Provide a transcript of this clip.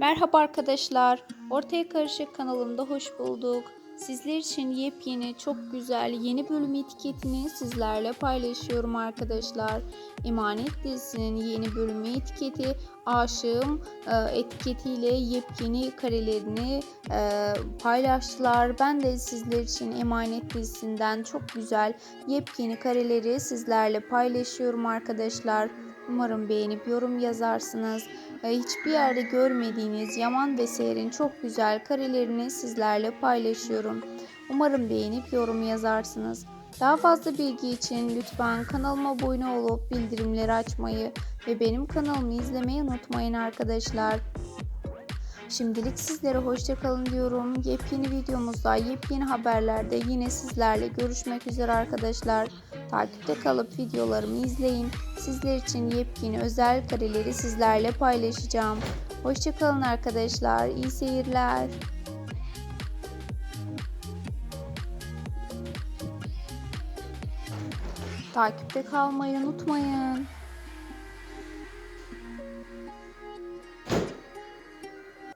Merhaba arkadaşlar. Ortaya Karışık kanalımda hoş bulduk. Sizler için yepyeni, çok güzel yeni bölüm etiketini sizlerle paylaşıyorum arkadaşlar. Emanet dizisinin yeni bölümü etiketi Aşığım e, etiketiyle yepyeni karelerini e, paylaştılar. Ben de sizler için Emanet dizisinden çok güzel yepyeni kareleri sizlerle paylaşıyorum arkadaşlar. Umarım beğenip yorum yazarsınız. Hiçbir yerde görmediğiniz Yaman ve Seher'in çok güzel karelerini sizlerle paylaşıyorum. Umarım beğenip yorum yazarsınız. Daha fazla bilgi için lütfen kanalıma abone olup bildirimleri açmayı ve benim kanalımı izlemeyi unutmayın arkadaşlar. Şimdilik sizlere hoşçakalın diyorum. Yepyeni videomuzda, yepyeni haberlerde yine sizlerle görüşmek üzere arkadaşlar. Takipte kalıp videolarımı izleyin. Sizler için yepyeni özel kareleri sizlerle paylaşacağım. Hoşçakalın arkadaşlar. İyi seyirler. Takipte kalmayı unutmayın.